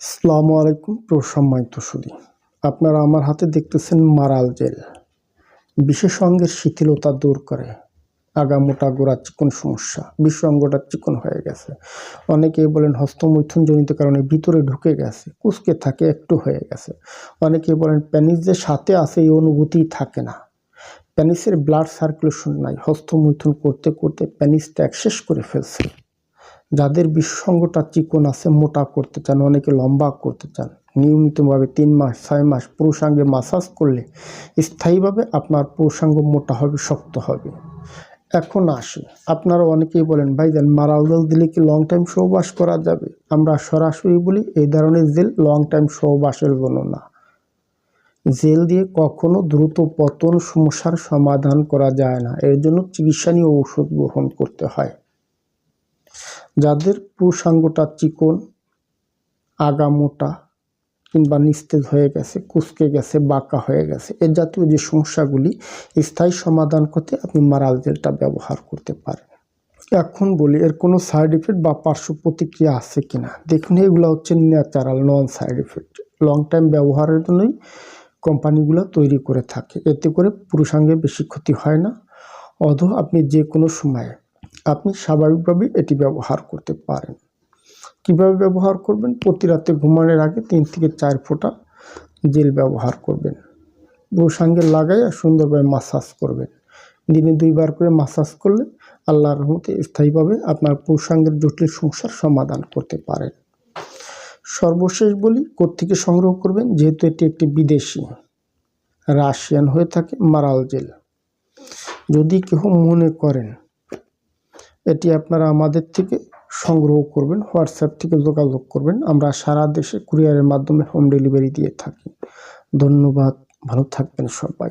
আসসালামু আলাইকুম প্রসম্মানিত সুদী। আপনারা আমার হাতে দেখতেছেন মারাল জেল। বিশেষ অঙ্গের শিথিলতা দূর করে। আগামোটা গোড়া চিকন সমস্যা। বিশ্ব অঙ্গটা চিকন হয়ে গেছে। অনেকেই বলেন হস্তমৈথুনজনিত কারণে ভিতরে ঢুকে গেছে, কুচকে থাকে, একটু হয়ে গেছে। অনেকেই বলেন প্যানিস যে সাথে আছে এই অনুভূতি থাকে না। প্যানিসের ব্লাড সার্কুলেশন নাই। হস্তমৈথুন করতে করতে প্যানিস ত্যাগ শেষ করে ফেলছে। যাদের বিসঙ্গটা চিকন আছে, মোটা করতে চান, অনেকে লম্বা করতে চান, নিয়মিতভাবে তিন মাস, ছয় মাস পুরুষাঙ্গে মাসাজ করলে স্থায়ীভাবে আপনার পুরুষাঙ্গ মোটা হবে, শক্ত হবে। এখন আসে, আপনারা অনেকেই বলেন, ভাই ভাইজান মারাল জেল দিলে কি লং টাইম সহবাস করা যাবে? আমরা সরাসরি বলি, এই ধরনের জেল লং টাইম সহবাসের জন্য না। জেল দিয়ে কখনো দ্রুত পতন সমস্যার সমাধান করা যায় না। এর জন্য চিকিৎসা নিয়ে ঔষধ গ্রহণ করতে হয়। যাদের পুরুষাঙ্গটা চিকন আগা মোটা কিংবা নিস্তেজ হয়ে গেছে, কুচকে গেছে, বাঁকা হয়ে গেছে, এ জাতীয় যে সমস্যাগুলি, স্থায়ী সমাধান করতে আপনি মারাল জেলটা ব্যবহার করতে পারেন। এখন বলি, এর কোনো সাইড ইফেক্ট বা পার্শ্ব প্রতিক্রিয়া আছে কিনা? দেখুন, এগুলো হচ্ছে natural non side effect long time ব্যবহারের জন্যই কোম্পানিগুলো তৈরি করে থাকে। এতে করে পুরুষাঙ্গে বেশি ক্ষতি হয় না। অধ আপনি যে কোনো সময়ে আপনি স্বাভাবিকভাবে এটি ব্যবহার করতে পারেন। কীভাবে ব্যবহার করবেন? প্রতি রাতে ঘুমানোর আগে তিন থেকে চার ফোঁটা জেল ব্যবহার করবেন। পুরুষাঙ্গে লাগাইয়া সুন্দরভাবে মাসাজ করবেন। দিনে দুইবার করে মাসাজ করলে আল্লাহর রহমতে স্থায়ীভাবে আপনার পুরুষাঙ্গের জটিল সমস্যার সমাধান করতে পারেন। সর্বশেষ বলি, কোত্থেকে সংগ্রহ করবেন? যেহেতু এটি একটি বিদেশি, রাশিয়ান হয়ে থাকে মারাল জেল। যদি কেউ মনে করেন এটি আপনারা আমাদের থেকে সংগ্রহ করবেন, হোয়াটসঅ্যাপ থেকে যোগাযোগ করবেন। আমরা সারা দেশে কুরিয়ারের মাধ্যমে হোম ডেলিভারি দিয়ে থাকি। ধন্যবাদ, ভালো থাকবেন সবাই।